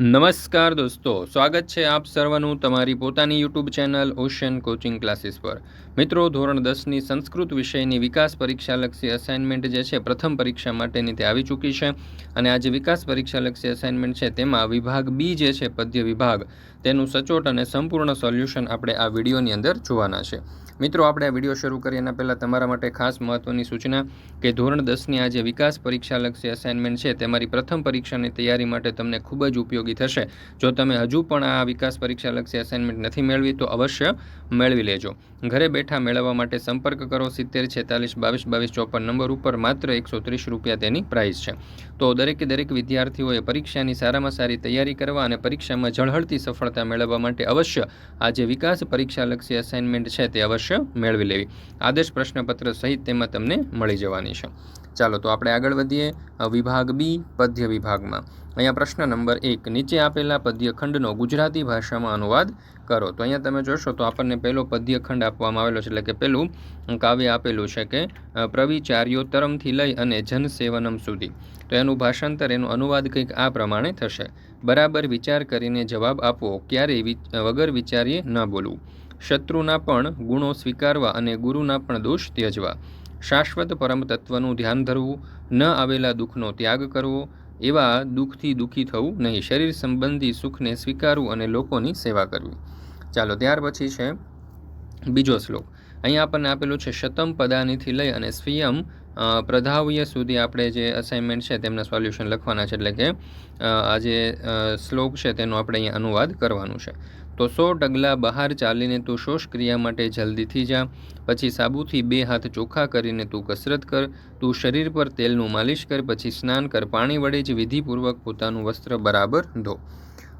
નમસ્કાર દોસ્તો, સ્વાગત છે આપ સર્વનું તમારી પોતાની YouTube channel ocean coaching classes પર. મિત્રો, ધોરણ દસની સંસ્કૃત વિષયની વિકાસ પરીક્ષાલક્ષી અસાઇનમેન્ટ જે છે, પ્રથમ પરીક્ષા માટેની તે આવી ચૂકી છે. અને આ જે વિકાસ પરીક્ષાલક્ષી અસાઇનમેન્ટ છે, તેમાં વિભાગ બી જે છે, પદ્ય વિભાગ. તેનું સચોટ અને સંપૂર્ણ સોલ્યુશન આપણે આ વિડીયોની અંદર જોવાના છે. મિત્રો, આપણે આ વીડિયો શરૂ કરીએ એના પહેલાં તમારા માટે ખાસ મહત્ત્વની સૂચના કે ધોરણ દસની આ જે વિકાસ પરીક્ષાલક્ષી અસાઇનમેન્ટ છે, તમારી પ્રથમ પરીક્ષાની તૈયારી માટે તમને ખૂબ જ ઉપયોગી થશે. જો તમે હજુ પણ આ વિકાસ પરીક્ષાલક્ષી અસાઇનમેન્ટ નથી મેળવી, તો અવશ્ય મેળવી લેજો. ઘરે બેઠા મેળવવા માટે સંપર્ક કરો. સિત્તેર, છેતાલીસ, બાવીસ બાવીસ, ચોપન નંબર ઉપર માત્ર એકસો ત્રીસ રૂપિયા તેની પ્રાઇસ છે. તો દરેકે દરેક વિદ્યાર્થીઓએ પરીક્ષાની સારામાં સારી તૈયારી કરવા અને પરીક્ષામાં ઝળહળતી સફળતા મેળવવા માટે અવશ્ય આ જે વિકાસ પરીક્ષાલક્ષી અસાઇનમેન્ટ છે તે અવશ્ય મેળવી લેવી. આદેશ પ્રશ્નપત્ર સહિત તેમાં તમને મળી જવાની છે. ચાલો તો આપણે આગળ વધીએ વિભાગ બી, પદ્ય વિભાગમાં. અહીંયા પ્રશ્ન નંબર એક, નીચે આપેલા પદ્યખંડનો ગુજરાતી ભાષામાં અનુવાદ કરો. તો અહીંયા તમે જોશો તો આપણને પહેલો પદ્યખંડ આપવામાં આવેલો છે, એટલે કે પહેલું કાવ્ય આપેલું છે કે પ્રવિચાર્યો પ્રવિચાર્યોત્તરમથી લઈ અને જનસેવનમ સુધી. તો એનું ભાષાંતર, એનો અનુવાદ કંઈક આ પ્રમાણે થશે. બરાબર વિચાર કરીને જવાબ આપવો ક્યારેય વગર વિચારીએ ન બોલવું. શત્રુના પણ ગુણો સ્વીકારવા અને ગુરુના પણ દોષ ત્યજવા. શાશ્વત પરમ તત્વનું ધ્યાન ધરવું, ન આવેલા દુઃખનો ત્યાગ કરવો એવા દુઃખથી દુઃખી થવું નહીં. શરીર સંબંધી સુખને સ્વીકારવું અને લોકોની સેવા કરવી. ચાલો ત્યાર પછી છે બીજો શ્લોક. અહીંયા આપણને આપેલું છે શતમ પદાનીથી લઈ અને સ્વીયમ અ, પ્રધાવ્ય સુધી આપણે જે અસાઇનમેન્ટ છે તેમના સોલ્યુશન લખવાના છે એટલે કે આ જે શ્લોક છે તેનો આપણે અહીંયા અનુવાદ કરવાનું છે. તો સો ડગલા બહાર ચાલીને તું શોષ ક્રિયા માટે જલ્દીથી જા, પછી સાબુથી બે હાથ ચોખ્ખા કરીને તું કસરત કર, તું શરીર પર તેલનું માલિશ કર, પછી સ્નાન કર, પાણી વડે જ વિધિપૂર્વક પોતાનું વસ્ત્ર બરાબર ધો.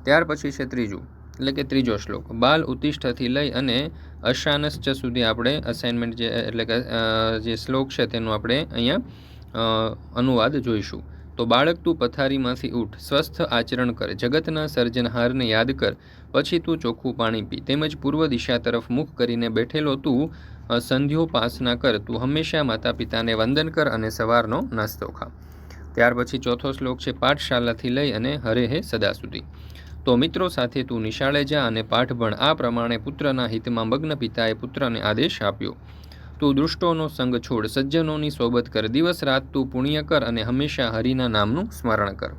ત્યાર પછી છે ત્રીજું એટલે કે ત્રીજો શ્લોક. બાલ ઉત્તિષ્ઠથી લઈ અને અશાનશ્ચ સુધી આપણે અસાઇનમેન્ટ જે, એટલે કે જે શ્લોક છે તેનું આપણે અહીંયા અનુવાદ જોઈશું. તો બાળક તું પથારીમાંથી ઉઠ, સ્વસ્થ આચરણ કર, જગતના સર્જનહારને યાદ કર, પછી તું ચોખ્ખું પાણી પી. તેમજ પૂર્વ દિશા તરફ મુખ કરીને બેઠેલો તું સંધ્યોપાસના કર. તું હંમેશા માતા પિતાને વંદન કર અને સવારનો નાસ્તો ખા. ત્યાર પછી ચોથો શ્લોક છે, પાઠશાલાથી લઈ અને હરે હે સદા સુધી. તો મિત્રો સાથે તું નિશાળે જા અને પાઠ ભણ. આ પ્રમાણે પુત્રના હિતમાં મગ્ન પિતાએ પુત્રને આદેશ આપ્યો. તું દુષ્ટોનો સંગ છોડ, સજ્જનોની સોબત કર. દિવસ રાત તું પુણ્ય કર અને હંમેશા હરિના નામનું સ્મરણ કર.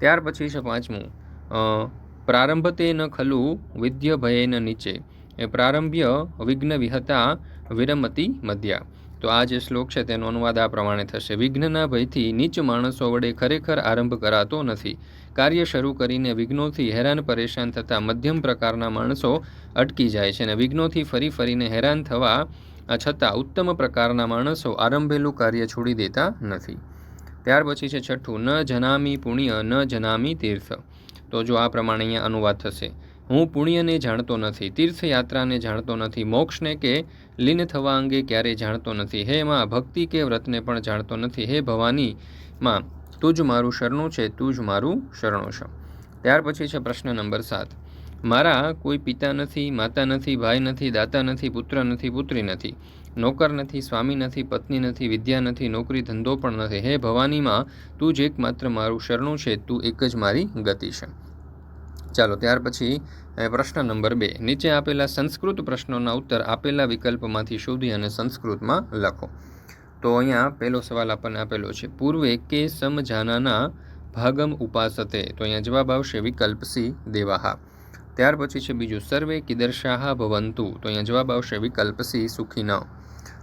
ત્યાર પછી છે પાંચમું. પ્રારંભ પ્રારંભતે ન ખલું વિદ્ય ભયેન નીચે. એ પ્રારંભ્ય વિઘ્ન વિહતા વિરમતી મધ્યા. તો આ જે શ્લોક છે તેનો અનુવાદ આ પ્રમાણે થશે. વિઘ્નના ભયથી નીચ માણસો વડે ખરેખર આરંભ કરાતો નથી. કાર્ય શરૂ કરીને વિઘ્નોથી હેરાન પરેશાન થતા મધ્યમ પ્રકારના માણસો અટકી જાય છે અને વિઘ્નોથી ફરી ફરીને હેરાન થવા છતાં ઉત્તમ પ્રકારના માણસો આરંભેલું કાર્ય છોડી દેતા નથી. ત્યાર પછી છે છઠ્ઠું, ન જનામી પુણ્ય, ન જનામી તીર્થ. તો જો આ પ્રમાણે અહીંયા અનુવાદ થશે. હું પુણ્યને જાણતો નથી, તીર્થયાત્રાને જાણતો નથી, મોક્ષને કે લીન થવા અંગે ક્યારેય જાણતો નથી. હે માં, ભક્તિ કે વ્રતને પણ જાણતો નથી. હે ભવાની માં તું જ મારું શરણું છે, તું જ મારું શરણું છે. ત્યાર પછી છે પ્રશ્ન નંબર સાત. મારા કોઈ પિતા નથી, માતા નથી, ભાઈ નથી, દાતા નથી, પુત્ર નથી, પુત્રી નથી, નોકર નથી, સ્વામી નથી, પત્ની નથી, વિદ્યા નથી, નોકરી ધંધો પણ નથી. હે ભવાનીમાં, તું જ એકમાત્ર મારું શરણું છે, તું એક જ મારી ગતિ છે. ચાલો, ત્યાર પછી પ્રશ્ન નંબર બે. નીચે આપેલા સંસ્કૃત પ્રશ્નોના ઉત્તર આપેલા વિકલ્પમાંથી શોધી અને સંસ્કૃતમાં લખો. તો અહીંયા પહેલો સવાલ આપણને આપેલો છે. પૂર્વે કે સમજાનાના ભાગમ ઉપાસતે? તો અહીંયા જવાબ આવશે વિકલ્પ સી, દેવાહા. ત્યાર પછી છે બીજું, સર્વે કિદર્શાહા ભવંતુ? તો અહીંયા જવાબ આવશે વિકલ્પ સી સુખી ન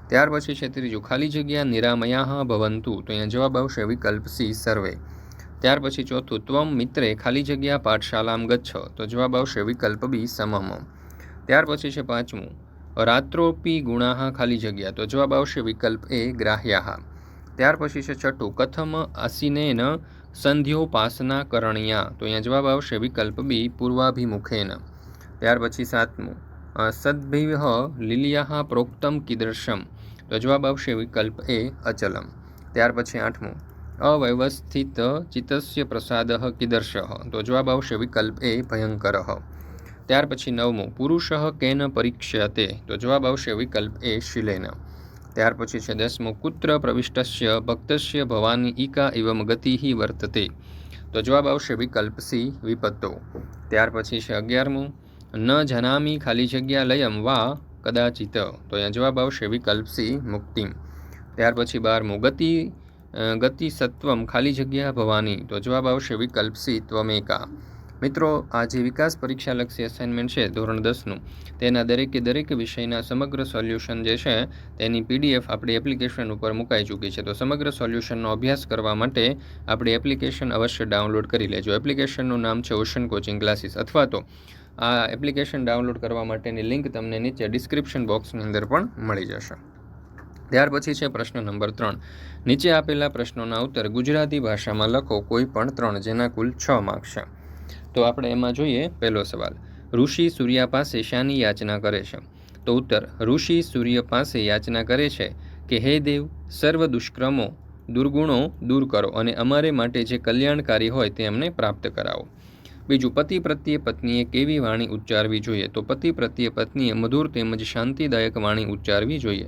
ત્યાર પછી છે ત્રીજું, ખાલી જગ્યા નિરામયાહ ભવંતુ? તો અહીંયા જવાબ આવશે વિકલ્પ સી, સર્વે. ત્યાર પછી ચોથું, ત્વમ મિત્રે ખાલી જગ્યા પાઠશાલામ ગચ્છ? તો જવાબ આવશે વિકલ્પ બી સમમ ત્યાર પછી છે પાંચમું રાત્રોપી ગુણાહ ખાલી જગ્યા. તો જવાબ આવશે વિકલ્પ એ ગ્રાહ્યાહ. ત્યાર પછી છે છઠ્ઠું, કથમ આસીનેન સંધ્યોપાસના કરણિયા. તો અહીંયા જવાબ આવશે વિકલ્પ બી, પૂર્વાભિમુખેન. ત્યાર પછી સાતમું સદભિહ લીલિયાહ પ્રોક્તમ કીદર્શમ. તો જવાબ આવશે વિકલ્પ એ અચલમ. ત્યાર પછી આઠમું, અવ્યવસ્થિત ચિત્તસ્ય પ્રસાદ કિદર્શ. તો જવાબ આવશે વિકલ્પ એ ભયંકર. ત્યાર પછી નવમું, પુરુષ કેન પરીક્ષ્યતે? તો જવાબ આવશે વિકલ્પ એ, શિલેન. ત્યાર પછી છે દસમું, કુત્ર પ્રવિષ્ટસ્ય, ભક્તસ્ય ભવાની ઈકા એવમ ગતિ વર્તતે? તો જવાબ આવશે વિકલ્પ સી, વિપત્તો. ત્યાર પછી છે અગિયારમું, ન જનામી ખાલી જગ્યા લયમ વા કદાચિત? તો અહીંયા જવાબ આવશે વિકલ્પ સી, મુક્તિમ. ત્યાર પછી બારમું, ગતિ ગતિ સત્વમ ખાલી જગ્યા ભવાની? તો જવાબ આવશે વિકલ્પ સી, ત્વમેકા. મિત્રો આ જે વિકાસ પરીક્ષાલક્ષી અસાઇનમેન્ટ છે ધોરણ દસનું. તેના દરેકે દરેક વિષયના સમગ્ર સોલ્યુશન જે છે, તેની પીડીએફ આપણી એપ્લિકેશન ઉપર મુકાઈ ચૂકી છે. તો સમગ્ર સોલ્યુશનનો અભ્યાસ કરવા માટે આપણી એપ્લિકેશન અવશ્ય ડાઉનલોડ કરી લેજો. એપ્લિકેશનનું નામ છે ઓશન કોચિંગ ક્લાસીસ અથવા તો આ એપ્લિકેશન ડાઉનલોડ કરવા માટેની લિંક તમને નીચે ડિસ્ક્રિપ્શન બોક્સની અંદર પણ મળી જશે. ત્યાર પછી છે પ્રશ્ન નંબર ત્રણ. નીચે આપેલા પ્રશ્નોના ઉત્તર ગુજરાતી ભાષામાં લખો કોઈ પણ ત્રણ, જેના કુલ છ માર્ક્સ છે. તો આપણે એમાં જોઈએ પહેલો સવાલ. ઋષિ સૂર્ય પાસે શાની યાચના કરે છે? તો ઉત્તર, ઋષિ સૂર્ય પાસે યાચના કરે છે કે, હે દેવ, સર્વ દુષ્કર્મો, દુર્ગુણો દૂર કરો અને અમારે માટે જે કલ્યાણકારી હોય તે અમને પ્રાપ્ત કરાવો. બીજું, પતિ પ્રત્યે પત્નીએ કેવી વાણી ઉચ્ચારવી જોઈએ? તો પતિ પ્રત્યે પત્નીએ મધુર તેમજ શાંતિદાયક વાણી ઉચ્ચારવી જોઈએ.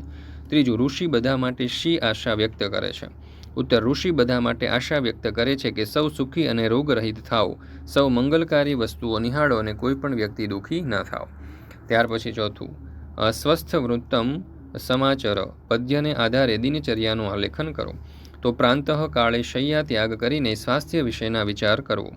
ત્રીજું, ઋષિ બધા માટે શી આશા વ્યક્ત કરે છે? ઉત્તર ઋષિ બધા માટે આશા વ્યક્ત કરે છે કે સૌ સુખી અને રોગરહિત થાઓ. સૌ મંગલકારી વસ્તુઓ નિહાળો અને કોઈ પણ વ્યક્તિ દુઃખી ન થાવ ત્યાર પછી ચોથું અસ્વસ્થ વૃત્તમ સમાચર. પદ્યને આધારે દિનચર્યાનું આલેખન કરો. તો પ્રાંતઃ કાળે શૈયા ત્યાગ કરીને સ્વાસ્થ્ય વિશેના વિચાર કરવો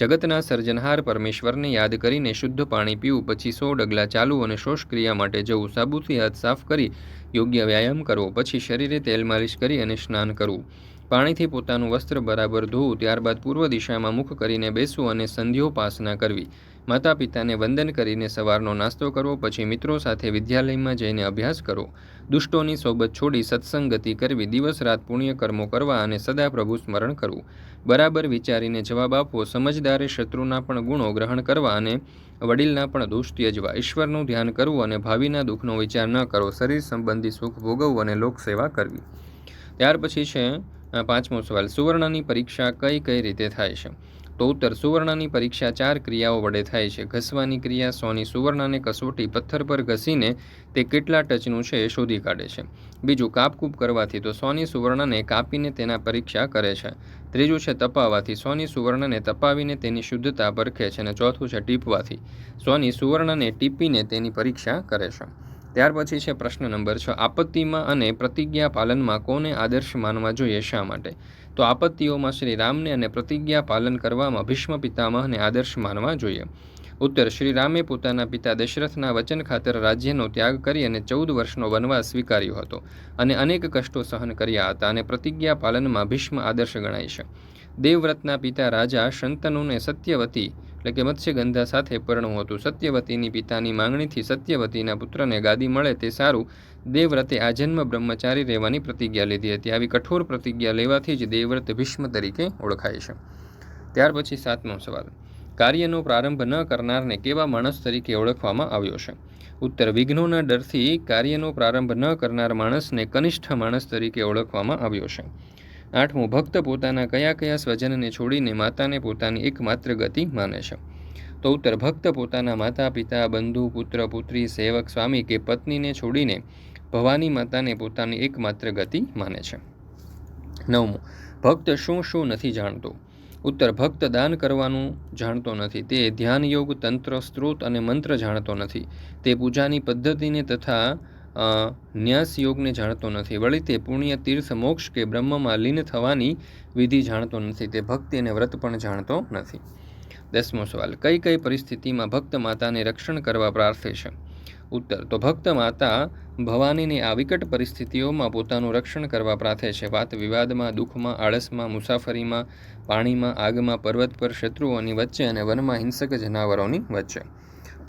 જગતના સર્જનહાર પરમેશ્વરને યાદ કરીને શુદ્ધ પાણી પીવું, પછી સો ડગલા ચાલવું અને શોષક્રિયા માટે જવું, સાબુથી હાથ સાફ કરી યોગ્ય વ્યાયામ કરવો, પછી શરીરે તેલ માલિશ કરી અને સ્નાન કરવું. પાણીથી પોતાનું વસ્ત્ર બરાબર ધોવું, ત્યારબાદ પૂર્વ દિશામાં મુખ કરીને બેસવું અને સંધ્યોપાસના કરવી. માતા પિતાને વંદન કરીને સવારનો નાસ્તો કરવો પછી મિત્રો સાથે વિદ્યાલયમાં જઈને અભ્યાસ કરવો દુષ્ટોની સોબત છોડી સત્સંગતિ કરવી, દિવસ રાત પુણ્ય કર્મો કરવા અને સદા પ્રભુ સ્મરણ કરવું. બરાબર વિચારીને જવાબ આપવો, સમજદારે શત્રુના પણ ગુણો ગ્રહણ કરવા અને વડીલના પણ દોષ ત્યજવા. ઈશ્વરનું ધ્યાન કરવું અને ભાવિના દુઃખનો વિચાર ન કરવો શરીર સંબંધી સુખ ભોગવવું અને લોકસેવા કરવી. ત્યાર પછી છે પાંચમો સવાલ. સુવર્ણની પરીક્ષા કઈ કઈ રીતે થાય છે? ઉત્તર સુવર્ણની પરીક્ષા ચાર ક્રિયાઓ વડે થાય છે. ઘસવાની ક્રિયા સોની સુવર્ણને કસોટી પથ્થર પર ઘસીને તે કેટલા ટચનું છે એ શોધી કાઢે છે. બીજું, કાપકૂપ કરવાથી તો સોની સુવર્ણને કાપીને તેના પરીક્ષા કરે છે. ત્રીજું છે, તપાવવાથી સોની સુવર્ણને તપાવીને તેની શુદ્ધતા પરખે છે. અને ચોથું છે, ટીપવાથી. સોની સુવર્ણને ટીપીને તેની પરીક્ષા કરે છે. ત્યાર પછી છે પ્રશ્ન નંબર છ, આપત્તિમાં અને પ્રતિજ્ઞા પાલનમાં કોને આદર્શ માનવા જોઈએ, શા માટે? તો આપત્તિઓમાં શ્રી રામને અને પ્રતિજ્ઞા પાલન કરવામાં ભીષ્મ પિતામહને આદર્શ માનવા જોઈએ. ઉત્તર, શ્રી રામે પોતાના પિતા દશરથના વચન ખાતર રાજ્યનો ત્યાગ કરી અને ચૌદ વર્ષનો વનવાસ સ્વીકાર્યો હતો અને અનેક કષ્ટો સહન કર્યા હતા અને પ્રતિજ્ઞા પાલનમાં ભીષ્મ આદર્શ ગણાય છે. દેવવ્રતના પિતા રાજા શંતનુને સત્યવતી એટલે કે મત્સ્યગંધા સાથે પરણવું હતું. સત્યવતીની પિતાની માંગણીથી સત્યવતીના પુત્રને ગાદી મળે તે સારું. દેવવ્રતે આજન્મ બ્રહ્મચારી રહેવાની પ્રતિજ્ઞા લીધી હતી. આવી કઠોર પ્રતિજ્ઞા લેવાથી જ દેવવ્રત ભીષ્મ તરીકે ઓળખાય છે. ત્યાર પછી સાતમો સવાલ. કાર્યનો પ્રારંભ ન કરનારને કેવા માણસ તરીકે ઓળખવામાં આવ્યો છે? ઉત્તર, વિઘ્નોના ડરથી કાર્યનો પ્રારંભ ન કરનાર માણસને કનિષ્ઠ માણસ તરીકે ઓળખવામાં આવ્યો છે. આઠમું, ભક્ત પોતાના કયા કયા સ્વજનને છોડીને માતાને પોતાની એકમાત્ર ગતિ માને છે? તો ઉત્તર ભક્ત પોતાના માતા પિતા બંધુ, પુત્ર, પુત્રી, સેવક, સ્વામી કે પત્નીને છોડીને ભવાની માતાને પોતાની એકમાત્ર ગતિ માને છે? નવમું, ભક્ત શું શું નથી જાણતો? ઉત્તર, ભક્ત દાન કરવાનું જાણતો નથી. તે ધ્યાન યોગ તંત્ર, સ્ત્રોત અને મંત્ર જાણતો નથી. તે પૂજાની પદ્ધતિને તથા ન્યાસ યોગને જાણતો નથી. વળી તે પુણ્ય, તીર્થ, મોક્ષ કે બ્રહ્મમાં લીન થવાની વિધિ જાણતો નથી. તે ભક્તિ અને વ્રત પણ જાણતો નથી. દસમો સવાલ. કઈ કઈ પરિસ્થિતિમાં ભક્ત માતાને રક્ષણ કરવા પ્રાર્થે છે? ઉત્તર. તો ભક્ત માતા ભવાનીને આ વિકટ પરિસ્થિતિઓમાં પોતાનું રક્ષણ કરવા પ્રાર્થે છે. વાત વિવાદમાં, દુઃખમાં, આળસમાં, મુસાફરીમાં, પાણીમાં, આગમાં, પર્વત પર શત્રુઓની વચ્ચે અને વનમાં હિંસક જનાવરોની વચ્ચે.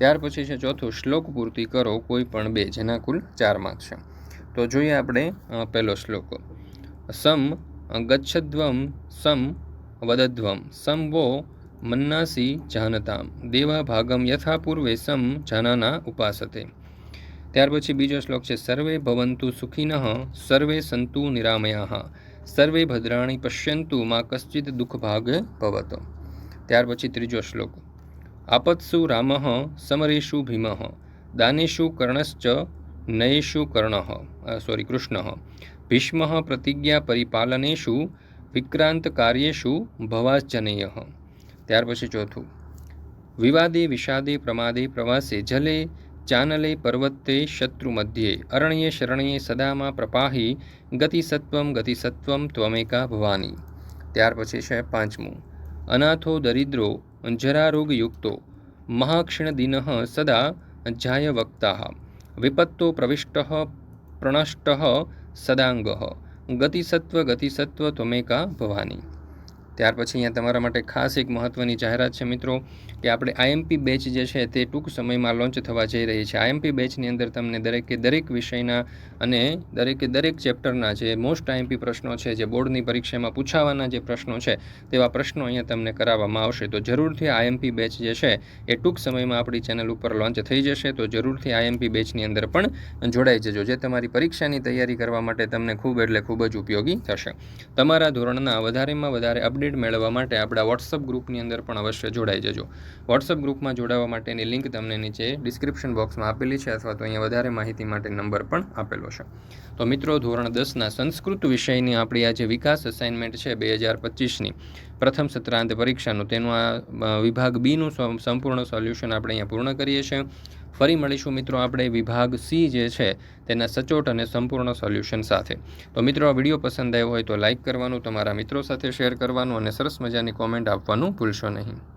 ત્યાર પછી છે ચોથું, શ્લોક પૂર્તિ કરો, કોઈ પણ બે, જેના કુલ ચાર માર્ક છે. તો જોઈએ આપણે પહેલો શ્લોક. સમ ગચ્છધ્વમ સમ વદધ્વમ સમ વો મન્નાસી જાનતામ, દેવા ભાગમ યથા પૂર્વે સમ જાનાના ઉપાસતે. ત્યાર પછી બીજો શ્લોક છે, સર્વે ભવંતુ સુખીનઃ, સર્વે સંતુ નિરામયા, સર્વે ભદ્રાણી પશ્યંતુ માં કશ્ચિત દુઃખ ભાગ ભવતો. ત્યાર પછી ત્રીજો શ્લોક. આપત્સુ રામઃ, સમરેશુ ભીમઃ, દાનેશુ કર્ણશ્ચ, નયેશુ કર્ણ સોરી કૃષ્ણ. ભીષ્મ પ્રતિજ્ઞા પરિપાલનેશુ, વિક્રાંત કાર્યેશુ ભવાજનેય ત્યાર પછી ચોથું. વિવાદે વિષાદે પ્રમાદે પ્રવાસે જલે, ચાનલે પર્વતે શત્રુ મધ્યે અરણ્યે શરણ્યે સદામાં પ્રપાહી, ગતિસત્વમ ગતિસત્વમ ત્વમેકા ભવાની. ત્યાર પછી છે પાંચમું. અનાથો દરિદ્રો જરારોગયુક્તો મહાક્ષીણદિન સદા જાય વક્તા વિપત્તો પ્રવિષ્ટ, પ્રણષ્ટ, સદાંગ, ગતિસત્વ ગતિસત્વ ત્વમેકા ભવાની। ત્યાર પછી અહીંયા તમારા માટે ખાસ એક મહત્ત્વની જાહેરાત છે મિત્રો, કે આપણે આઈએમપી બેચ જે છે તે ટૂંક સમયમાં લોન્ચ થવા જઈ રહી છે. આઈએમપી બેચની અંદર તમને દરેકે દરેક વિષયના અને દરેકે દરેક ચેપ્ટરના જે મોસ્ટ આઈએમપી પ્રશ્નો છે, જે બોર્ડની પરીક્ષામાં પૂછાવાના જે પ્રશ્નો છે, તેવા પ્રશ્નો અહીંયા તમને કરાવવામાં આવશે. તો જરૂરથી આઈએમપી બેચ જે છે એ ટૂંક સમયમાં આપણી ચેનલ ઉપર લોન્ચ થઈ જશે. તો જરૂરથી આઈએમપી બેચની અંદર પણ જોડાઈ જજો, જે તમારી પરીક્ષાની તૈયારી કરવા માટે તમને ખૂબ એટલે ખૂબ જ ઉપયોગી થશે. તમારા ધોરણના વધારેમાં વધારે અપડેટ મેળવવા માટે આપણા વોટ્સઅપ ગ્રુપની અંદર પણ અવશ્ય જોડાઈ જજો. વોટ્સઅપ ગ્રુપમાં જોડાવા માટેની લિંક તમને નીચે ડિસ્ક્રિપ્શન બોક્સમાં આપેલી છે અથવા તો અહીંયા વધારે માહિતી માટે નંબર પણ આપેલો છે. તો મિત્રો, ધોરણ દસના સંસ્કૃત વિષયની આપણી આ જે વિકાસ અસાઇનમેન્ટ છે બે હજાર પચીસની. પ્રથમ સત્રાંત પરીક્ષાનું. તેનું આ વિભાગ બીનું સંપૂર્ણ સોલ્યુશન આપણે અહીંયા પૂર્ણ કરીએ છીએ. ફરી મળીશું મિત્રો આપણે વિભાગ સી જે છે તેના સચોટ અને સંપૂર્ણ સોલ્યુશન સાથે. તો મિત્રો, આ વીડિયો પસંદ આવ્યો હોય તો લાઇક કરવાનું, તમારા મિત્રો સાથે શેર કરવાનું અને સરસ મજાની કોમેન્ટ આપવાનું ભૂલશો નહીં.